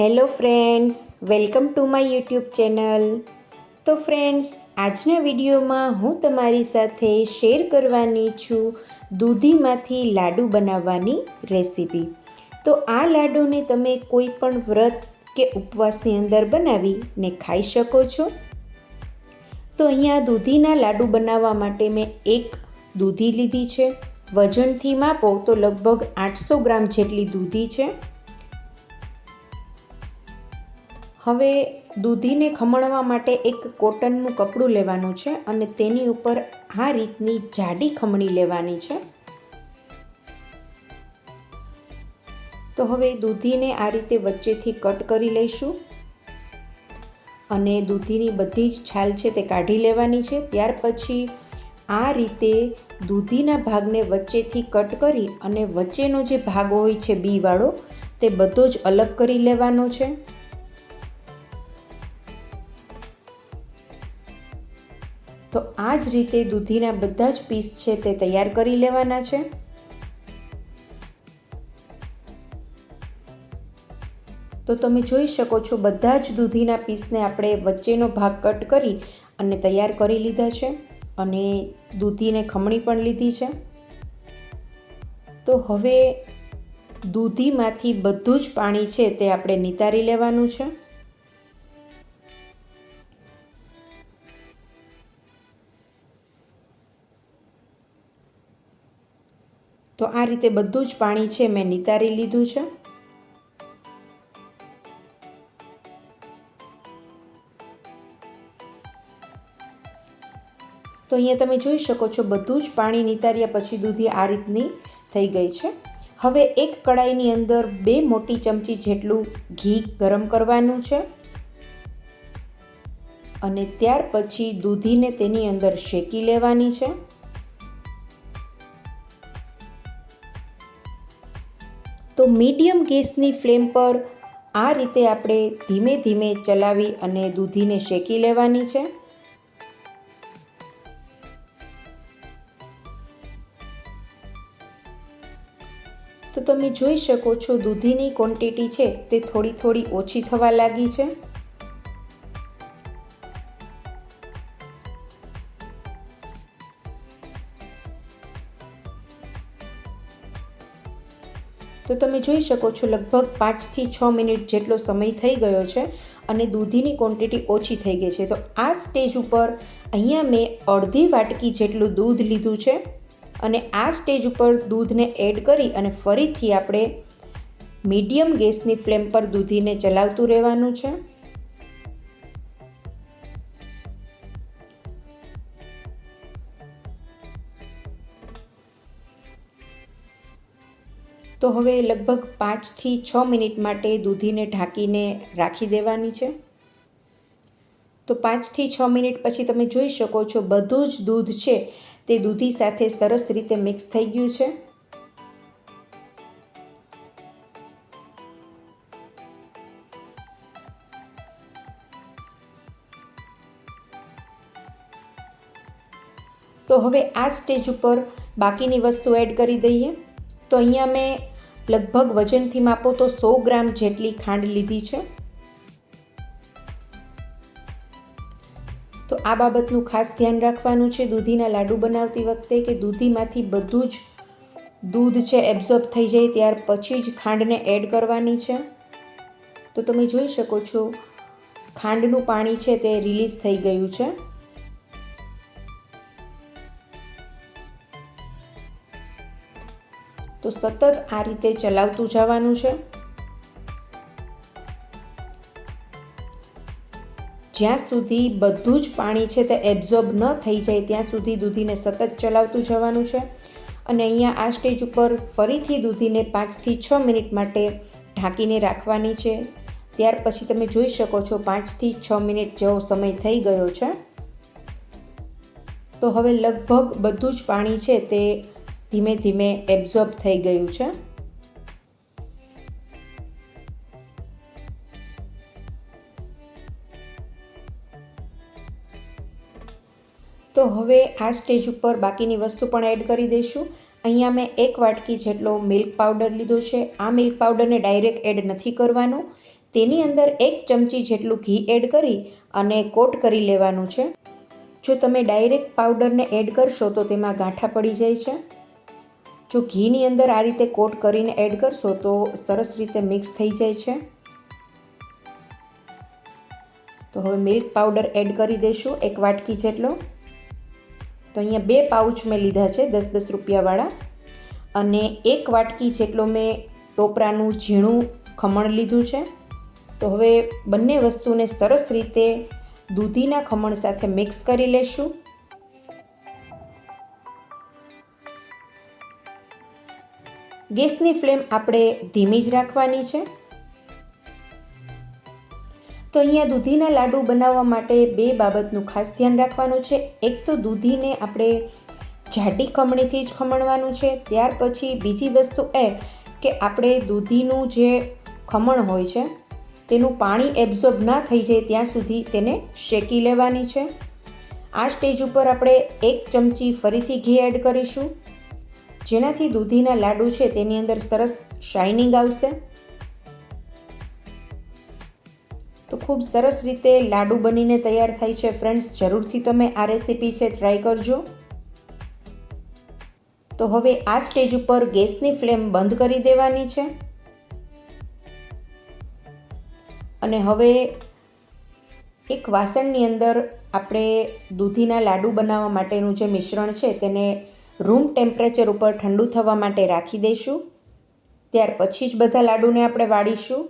Hello friends welcome to my YouTube channel તો friends આજના વિડીયોમાં હું તમારી સાથે શેર કરવાની છું દૂધીમાંથી લાડુ બનાવવાની રેસીપી તો, આ લાડુને તમે કોઈ પણ વ્રત કે ઉપવાસની અંદર બનાવીને ખાઈ શકો છો. તો, અહીંયા દૂધીના લાડુ બનાવવા માટે મેં એક દૂધી લીધી છે. વજનથી માપો તો લગભગ આઠસો ગ્રામ જેટલી દૂધી છે. હવે દૂધીને ખમણવા માટે એક કોટનનું કપડું લેવાનું છે અને તેની ઉપર આ રીતની જાડી ખમણી લેવાની છે. તો હવે દૂધીને આ રીતે વચ્ચેથી કટ કરી લઈશું અને દૂધીની બધી જ છાલ છે તે કાઢી લેવાની છે. ત્યાર પછી આ રીતે દૂધીના ભાગને વચ્ચેથી કટ કરી અને વચ્ચેનો જે ભાગ હોય છે બીવાળો તે બધો જ અલગ કરી લેવાનો છે. આ જ રીતે દૂધીના બધા જ પીસ છે તે તૈયાર કરી લેવાના છે. તો તમે જોઈ શકો છો, બધા જ દૂધીના પીસને આપણે વચ્ચેનો ભાગ કટ કરી અને તૈયાર કરી લીધા છે અને દૂધીને ખમણી પણ લીધી છે. તો હવે દૂધીમાંથી બધું જ પાણી છે તે આપણે નિતારી લેવાનું છે. તો આ રીતે બધું જ પાણી છે મેં નિતારી લીધું છે. તો અહીંયા તમે જોઈ શકો છો બધું જ પાણી નિતાર્યા પછી દૂધી આ રીતની થઈ ગઈ છે. હવે એક કડાઈની અંદર બે મોટી ચમચી જેટલું ઘી ગરમ કરવાનું છે. અને ત્યાર પછી દૂધીને તેની અંદર શેકી લેવાની છે. તો મીડિયમ ગેસની ફ્લેમ પર આ રીતે આપણે ધીમે ધીમે ચલાવી અને દૂધીને શેકી લેવાની છે. તો તમે જોઈ શકો છો દૂધીની ક્વોન્ટિટી છે તે થોડી થોડી ઓછી થવા લાગી છે. તો તમે જોઈ શકો છો, લગભગ પાંચથી છ મિનિટ જેટલો સમય થઈ ગયો છે અને દૂધીની ક્વોન્ટિટી ઓછી થઈ ગઈ છે. તો આ સ્ટેજ ઉપર અહીંયા મેં અડધી વાટકી જેટલું દૂધ લીધું છે અને આ સ્ટેજ ઉપર દૂધને એડ કરી અને ફરીથી આપણે મીડિયમ ગેસની ફ્લેમ પર દૂધીને ચલાવતું રહેવાનું છે. તો હવે લગભગ પાંચથી છ મિનિટ માટે દૂધીને ઢાંકીને રાખી દેવાની છે. તો પાંચથી છ મિનિટ પછી તમે જોઈ શકો છો બધું જ દૂધ છે તે દૂધી સાથે સરસ રીતે મિક્સ થઈ ગયું છે. તો હવે આ સ્ટેજ ઉપર બાકીની વસ્તુ એડ કરી દઈએ. તો અહીંયા મેં લગભગ વજનથી માપો તો સો ગ્રામ જેટલી ખાંડ લીધી છે. તો આ બાબતનું ખાસ ધ્યાન રાખવાનું છે. દૂધીના લાડુ બનાવતી વખતે કે દૂધીમાંથી બધું જ દૂધ છે એબ્ઝોર્બ થઈ જાય ત્યાર પછી જ ખાંડને એડ કરવાની છે. તો તમે જોઈ શકો છો, ખાંડનું પાણી છે તે રિલીઝ થઈ ગયું છે. તો સતત આ રીતે ચલાવતું જવાનું છે. જ્યાં સુધી બધું જ પાણી છે તે એબ્ઝોર્બ ન થઈ જાય, ત્યાં સુધી દૂધીને સતત ચલાવતું જવાનું છે. અને અહીંયા આ સ્ટેજ ઉપર ફરીથી દૂધીને પાંચથી છ મિનિટ માટે ઢાંકીને રાખવાની છે. ત્યાર પછી તમે જોઈ શકો છો પાંચથી છ મિનિટ જેવો સમય થઈ ગયો છે. તો હવે લગભગ બધું જ પાણી છે તે ધીમે ધીમે એબ્ઝોર્બ થઈ ગયું છે. તો હવે આ સ્ટેજ ઉપર બાકીની વસ્તુ પણ એડ કરી દઈશું. અહીંયા મેં એક વાટકી જેટલો મિલ્ક પાવડર લીધો છે. આ મિલ્ક પાવડરને ડાયરેક્ટ એડ નથી કરવાનો. તેની અંદર એક ચમચી જેટલું ઘી એડ કરી અને કોટ કરી લેવાનું છે. જો તમે ડાયરેક્ટ પાવડરને એડ કરશો તો તેમાં ગાંઠા પડી જાય છે. જો ઘીની અંદર આ રીતે કોટ કરીને એડ કરશો તો સરસ રીતે મિક્સ થઈ જાય છે. તો હવે મિલ્ક પાવડર એડ કરી દઈશું એક વાટકી જેટલો. તો અહીંયા બે પાઉચ મેં લીધા છે દસ દસ રૂપિયાવાળા. અને એક વાટકી જેટલો મેં ટોપરાનું ઝીણું ખમણ લીધું છે. તો હવે બંને વસ્તુને સરસ રીતે દૂધીના ખમણ સાથે મિક્સ કરી લેશું. ગેસની ફ્લેમ આપણે ધીમી જ રાખવાની છે. તો અહીંયા દૂધીના લાડુ બનાવવા માટે બે બાબતનું ખાસ ધ્યાન રાખવાનું છે. એક તો દૂધીને આપણે જાડી ખમણીથી જ ખમણવાનું છે. ત્યાર પછી બીજી વસ્તુ એ કે આપણે દૂધીનું જે ખમણ હોય છે, તેનું પાણી એબ્ઝોર્બ ના થઈ જાય ત્યાં સુધી તેને શેકી લેવાની છે. આ સ્ટેજ ઉપર આપણે એક ચમચી ફરીથી ઘી એડ કરીશું. જેનાથી દૂધીના લાડુ છે તેની અંદર સરસ શાઇનિંગ આવશે. તો ખૂબ સરસ રીતે લાડુ બનીને તૈયાર થાય છે ફ્રેન્ડ્સ, જરૂરથી તમે આ રેસીપી છે ટ્રાય કરજો. તો હવે આ સ્ટેજ ઉપર ગેસની ફ્લેમ બંધ કરી દેવાની છે. અને હવે એક વાસણની અંદર આપણે દૂધીના લાડુ બનાવવા માટેનું જે મિશ્રણ છે તેને રૂમ ટેમ્પરેચર ઉપર ઠંડુ થવા માટે રાખી દઈશું. ત્યાર પછી જ બધા લાડુને આપણે વાળીશું.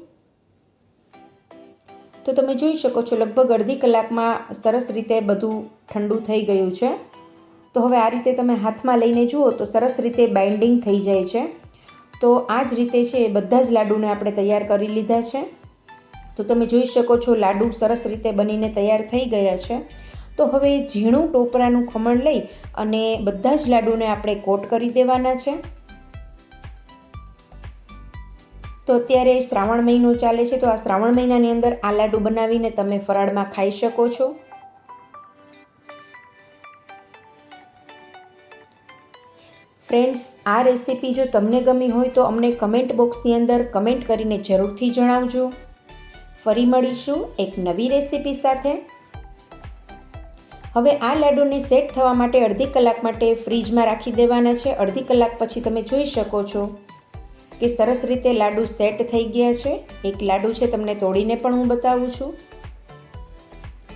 તો તમે જોઈ શકો છો, લગભગ અડધી કલાકમાં સરસ રીતે બધું ઠંડુ થઈ ગયું છે. તો હવે આ રીતે તમે હાથમાં લઈને જુઓ તો સરસ રીતે બાઇન્ડિંગ થઈ જાય છે. તો આ જ રીતે છે બધા જ લાડુને આપણે તૈયાર કરી લીધા છે. તો તમે જોઈ શકો છો લાડુ સરસ રીતે બનીને તૈયાર થઈ ગયા છે. તો હવે ઝીણું ટોપરાનું ખમણ લઈ અને બધા જ લાડુને આપણે કોટ કરી દેવાના છે. તો અત્યારે શ્રાવણ મહિનો ચાલે છે, તો આ શ્રાવણ મહિનાની અંદર આ લાડુ બનાવીને તમે ફરાળમાં ખાઈ શકો છો. ફ્રેન્ડ્સ, આ રેસીપી જો તમને ગમી હોય તો અમને કમેન્ટ બોક્સની અંદર કમેન્ટ કરીને જરૂરથી જણાવજો. ફરી મળીશું એક નવી રેસીપી સાથે. હવે આ લાડુને સેટ થવા માટે અડધી કલાક માટે ફ્રીજમાં રાખી દેવાના છે. અડધી કલાક પછી તમે જોઈ શકો છો કે સરસ રીતે લાડુ સેટ થઈ ગયા છે. એક લાડુ છે તમને તોડીને પણ હું બતાવું છું.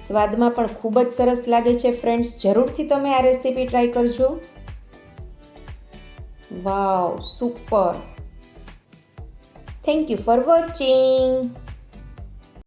સ્વાદમાં પણ ખૂબ જ સરસ લાગે છે ફ્રેન્ડ્સ. જરૂરથી તમે આ રેસીપી ટ્રાય કરજો. Wow, super. Thank you for watching.